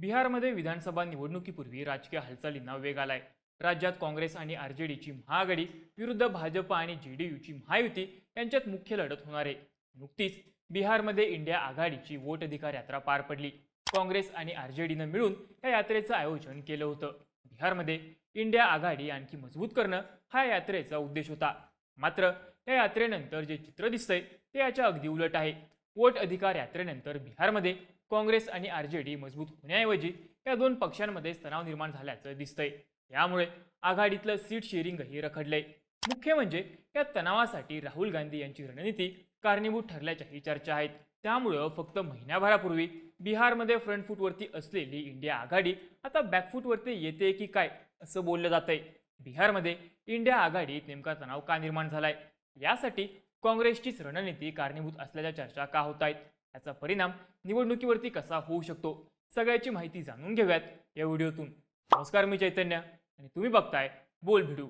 बिहारमध्ये विधानसभा निवडणुकीपूर्वी राजकीय हालचालींना वेग आलाय. राज्यात काँग्रेस आणि आर जे डीची महाआघाडी विरुद्ध भाजप आणि जी डी यूची महायुती यांच्यात मुख्य लढत होणार आहे. नुकतीच बिहारमध्ये इंडिया आघाडीची वोट अधिकार यात्रा पार पडली. काँग्रेस आणि आर जे डीनं मिळून या यात्रेचं आयोजन केलं होतं. बिहारमध्ये इंडिया आघाडी आणखी मजबूत करणं हा यात्रेचा उद्देश होता. मात्र या यात्रेनंतर जे चित्र दिसतंय ते याच्या अगदी उलट आहे. वोट अधिकार यात्रेनंतर बिहारमध्ये काँग्रेस आणि आर जे डी मजबूत होण्याऐवजी या दोन पक्षांमध्ये तणाव निर्माण झाल्याचं दिसतंय. यामुळे आघाडीतलं सीट शेअरिंगही रखडलंय. मुख्य म्हणजे या तणावासाठी राहुल गांधी यांची रणनीती कारणीभूत ठरल्याच्याही चर्चा आहेत. त्यामुळं फक्त महिन्याभरापूर्वी बिहारमध्ये फ्रंटफूटवरती असलेली इंडिया आघाडी आता बॅकफूटवरती येते की काय असं बोललं जातंय. बिहारमध्ये इंडिया आघाडीत नेमका तणाव का निर्माण झालाय? यासाठी काँग्रेसचीच रणनीती कारणीभूत असल्याच्या चर्चा का होत आहेत याचा परिणाम निवडणुकीवरती कसा होऊ शकतो? सगळ्याची माहिती जाणून घेऊयात या व्हिडिओतून. नमस्कार मी चैतन्य आणि तुम्ही बघताय बोल भिडू.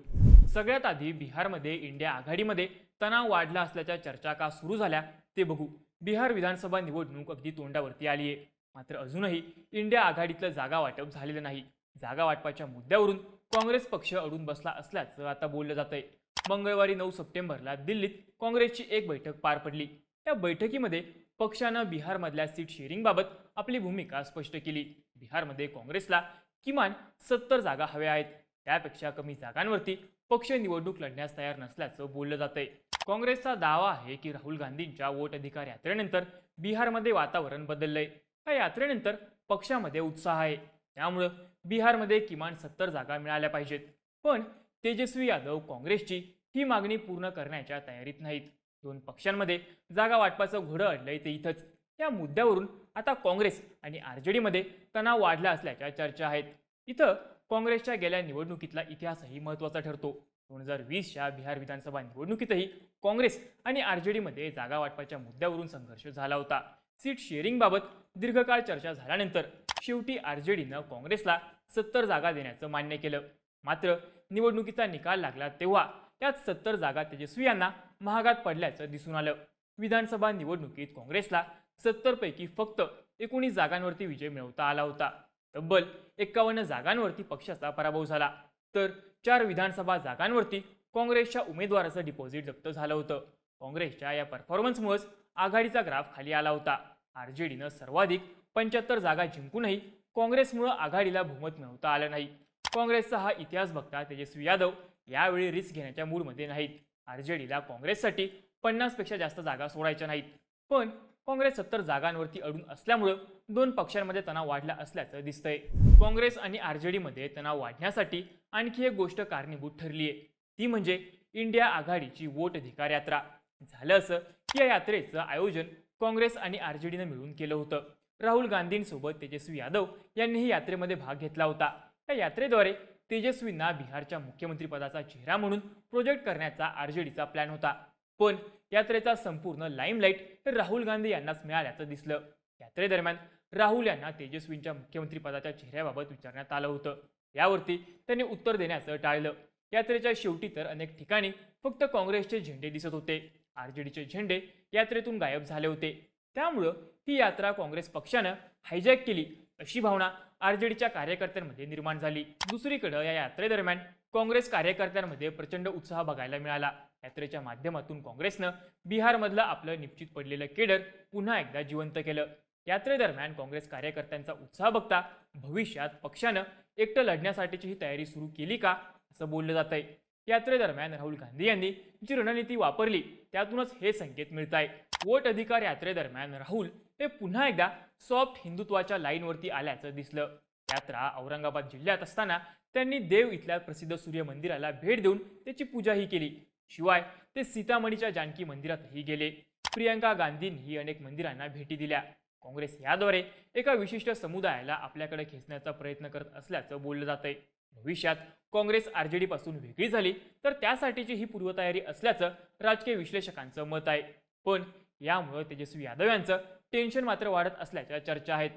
सगळ्यात आधी बिहारमध्ये इंडिया आघाडीमध्ये तणाव वाढला असल्याच्या चर्चा का सुरू झाल्या ते बघू. बिहार विधानसभा निवडणूक अगदी तोंडावरती आली आहे. मात्र अजूनही इंडिया आघाडीतलं जागा वाटप झालेलं नाही. जागा वाटपाच्या मुद्द्यावरून काँग्रेस पक्ष अडून बसला असल्याचं आता बोललं जातंय. मंगळवारी नऊ सप्टेंबरला दिल्लीत काँग्रेसची एक बैठक पार पडली. या बैठकीमध्ये पक्षानं बिहारमधल्या सीट शेअरिंगबाबत आपली भूमिका स्पष्ट केली. बिहारमध्ये काँग्रेसला किमान सत्तर जागा हव्या आहेत. त्यापेक्षा कमी जागांवरती पक्ष निवडणूक लढण्यास तयार नसल्याचं बोललं जातंय. काँग्रेसचा दावा आहे की राहुल गांधींच्या वोट अधिकार यात्रेनंतर बिहारमध्ये वातावरण बदललंय. या यात्रेनंतर पक्षामध्ये उत्साह आहे. त्यामुळं बिहारमध्ये किमान सत्तर जागा मिळाल्या पाहिजेत. पण तेजस्वी यादव काँग्रेसची ही मागणी पूर्ण करण्याच्या तयारीत नाहीत. दोन पक्षांमध्ये जागा वाटपाचं घोडं अडलंय ते इथंच. या मुद्द्यावरून आता काँग्रेस आणि आर जे डीमध्ये तणाव वाढला असल्याच्या चर्चा आहेत. इथं काँग्रेसच्या गेल्या निवडणुकीतला इतिहासही महत्त्वाचा ठरतो. दोन हजार वीसच्या बिहार विधानसभा निवडणुकीतही काँग्रेस आणि आर जे डीमध्ये जागा वाटपाच्या मुद्द्यावरून संघर्ष झाला होता. सीट शेअरिंगबाबत दीर्घकाळ चर्चा झाल्यानंतर शेवटी आर जे डीनं काँग्रेसला सत्तर जागा देण्याचं मान्य केलं. मात्र निवडणुकीचा निकाल लागला तेव्हा त्यात सत्तर जागा तेजस्वी यांना महागात पडल्याचं दिसून आलं. विधानसभा निवडणुकीत काँग्रेसला सत्तरपैकी फक्त एकोणीस जागांवरती विजय मिळवता आला होता. तब्बल एक्कावन्न जागांवरती पक्षाचा पराभव झाला. तर चार विधानसभा जागांवरती काँग्रेसच्या उमेदवाराचं डिपॉझिट जप्त झालं होतं. काँग्रेसच्या या परफॉर्मन्समुळेच आघाडीचा ग्राफ खाली आला होता. आर जे डीनं सर्वाधिक पंच्याहत्तर जागा जिंकूनही काँग्रेसमुळं आघाडीला बहुमत मिळवता आलं नाही. काँग्रेसचा हा इतिहास बघता तेजस्वी यादव यावेळी रिस्क घेण्याच्या मूडमध्ये नाहीत. आर जे डीला काँग्रेससाठी पन्नासपेक्षा जास्त जागा सोडायच्या नाहीत. पण काँग्रेस सत्तर जागांवरती अडून असल्यामुळं दोन पक्षांमध्ये तणाव वाढला असल्याचं दिसतंय. काँग्रेस आणि आर जे डीमध्ये तणाव वाढण्यासाठी आणखी एक गोष्ट कारणीभूत ठरली आहे. ती म्हणजे इंडिया आघाडीची वोट अधिकार यात्रा झालं असं की या यात्रेचं आयोजन काँग्रेस आणि आर जे डीनं मिळून केलं होतं. राहुल गांधींसोबत तेजस्वी यादव यांनीही यात्रेमध्ये भाग घेतला होता. या यात्रेद्वारे तेजस्वींना बिहारच्या मुख्यमंत्रीपदाचा चेहरा म्हणून प्रोजेक्ट करण्याचा आरजेडीचा प्लॅन होता. पण यात्रेचा संपूर्ण लाईमलाईट हे राहुल गांधी यांनाच मिळाल्याचं दिसलं. यात्रेदरम्यान राहुल यांना तेजस्वींच्या मुख्यमंत्रीपदाच्या चेहऱ्याबाबत विचारण्यात आलं होतं. यावरती त्यांनी उत्तर देण्याचं टाळलं. यात्रेच्या शेवटी तर अनेक ठिकाणी फक्त काँग्रेसचे झेंडे दिसत होते. आरजेडीचे झेंडे यात्रेतून गायब झाले होते. त्यामुळं ही यात्रा काँग्रेस पक्षानं हायजॅक केली अशी भावना आरजेडीच्या कार्यकर्त्यांमध्ये निर्माण झाली. दुसरीकडे या यात्रेदरम्यान काँग्रेस कार्यकर्त्यांमध्ये प्रचंड उत्साह बघायला मिळाला. यात्रेच्या माध्यमातून काँग्रेसनं बिहारमधलं आपलं निश्चित पडलेलं केडर पुन्हा एकदा जिवंत केलं. यात्रेदरम्यान काँग्रेस कार्यकर्त्यांचा उत्साह बघता भविष्यात पक्षानं एकटं लढण्यासाठीची ही तयारी सुरू केली का असं बोललं जात आहे यात्रेदरम्यान राहुल गांधी यांनी जी रणनीती वापरली त्यातूनच हे संकेत मिळत आहे वोट अधिकार यात्रेदरम्यान राहुल हे पुन्हा एकदा सॉफ्ट हिंदुत्वाच्या लाईनवरती आल्याचं दिसलं. यात्रा औरंगाबाद जिल्ह्यात असताना त्यांनी देव इथल्या प्रसिद्ध सूर्य मंदिराला भेट देऊन त्याची पूजाही केली. शिवाय ते सीतामणीच्या जानकी मंदिरातही गेले. प्रियंका गांधींनी अनेक मंदिरांना भेटी दिल्या. काँग्रेस याद्वारे एका विशिष्ट समुदायाला आपल्याकडे खेचण्याचा प्रयत्न करत असल्याचं बोललं जातंय. भविष्यात काँग्रेस आरजेडी पासून वेगळी झाली तर त्यासाठीची ही पूर्वतयारी असल्याचं राजकीय विश्लेषकांचं मत आहे. पण यामुळे तेजस्वी यादव यांचं टेन्शन मात्र वाढत असल्याच्या चर्चा आहेत.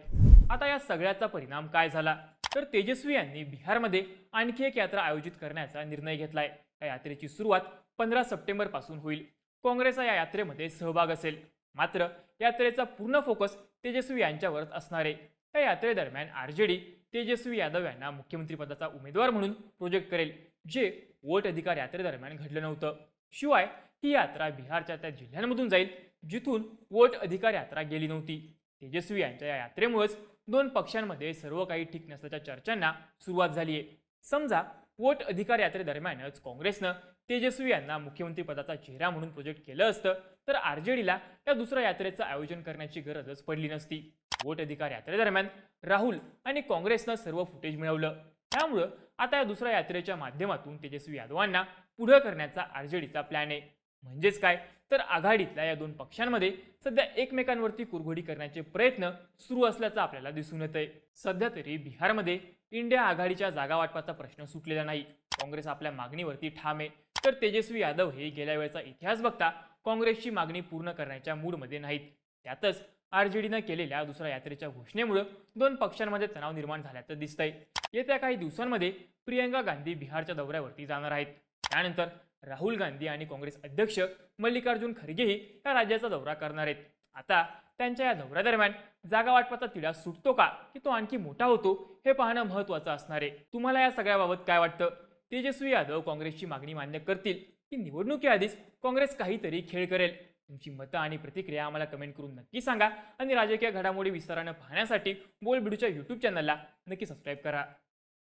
आता या सगळ्याचा परिणाम काय झाला? तर तेजस्वी यांनी बिहारमध्ये आणखी एक यात्रा आयोजित करण्याचा निर्णय घेतलाय. या यात्रेची सुरुवात पंधरा सप्टेंबरपासून होईल. काँग्रेसचा या यात्रेमध्ये सहभाग असेल. मात्र यात्रेचा पूर्ण फोकस तेजस्वी यांच्यावरच असणार आहे. या यात्रेदरम्यान डी तेजस्वी यादव यांना मुख्यमंत्रीपदाचा उमेदवार म्हणून प्रोजेक्ट करेल जे वोट अधिकार यात्रेदरम्यान घडलं नव्हतं. शिवाय ही यात्रा बिहारच्या त्या जिल्ह्यांमधून जाईल. जिथून वोट अधिकार यात्रा गेली नव्हती. तेजस्वी यांच्या या यात्रेमुळेच दोन पक्षांमध्ये सर्व काही ठीक नसल्याच्या चर्चांना सुरुवात झाली आहे समजा वोट अधिकार यात्रेदरम्यानच काँग्रेसनं तेजस्वी यांना मुख्यमंत्रीपदाचा चेहरा म्हणून प्रोजेक्ट केलं असतं तर आर जे डीला या दुसऱ्या यात्रेचं आयोजन करण्याची गरजच पडली नसती. वोट अधिकार यात्रेदरम्यान राहुल आणि काँग्रेसनं सर्व फुटेज मिळवलं. त्यामुळं आता या दुसऱ्या यात्रेच्या माध्यमातून तेजस्वी यादवांना पुढं करण्याचा आर जे डीचा प्लॅन आहे. म्हणजेच काय? तर आघाडीतल्या या दोन पक्षांमध्ये सध्या एकमेकांवरती कुरघोडी करण्याचे प्रयत्न सुरू असल्याचं आपल्याला दिसून येत आहे सध्या तरी बिहारमध्ये इंडिया आघाडीच्या जागा वाटपाचा प्रश्न सुटलेला नाही. काँग्रेस आपल्या मागणीवरती ठाम आहे. तर तेजस्वी यादव हे गेल्या वेळेचा इतिहास बघता काँग्रेसची मागणी पूर्ण करण्याच्या मूडमध्ये नाहीत. त्यातच आर जे डीनं केलेल्या दुसऱ्या यात्रेच्या घोषणेमुळं दोन पक्षांमध्ये तणाव निर्माण झाल्याचं दिसतंय. येत्या काही दिवसांमध्ये प्रियंका गांधी बिहारच्या दौऱ्यावरती जाणार आहेत. त्यानंतर राहुल गांधी आणि काँग्रेस अध्यक्ष मल्लिकार्जुन खरगेही या राज्याचा दौरा करणार आहेत. आता त्यांच्या या दौऱ्यादरम्यान जागा वाटपाचा तिढा सुटतो का? की तो आणखी मोठा होतो? हे पाहणं महत्वाचं असणार आहे. तुम्हाला या सगळ्याबाबत काय वाटतं? तेजस्वी यादव काँग्रेसची मागणी मान्य करतील की निवडणुकीआधीच काँग्रेस काहीतरी खेळ करेल? तुमची मतं आणि प्रतिक्रिया आम्हाला कमेंट करून नक्की सांगा. आणि राजकीय घडामोडी विस्तारानं पाहण्यासाठी बोलबिडूच्या यूट्यूब चॅनलला नक्की सबस्क्राईब करा.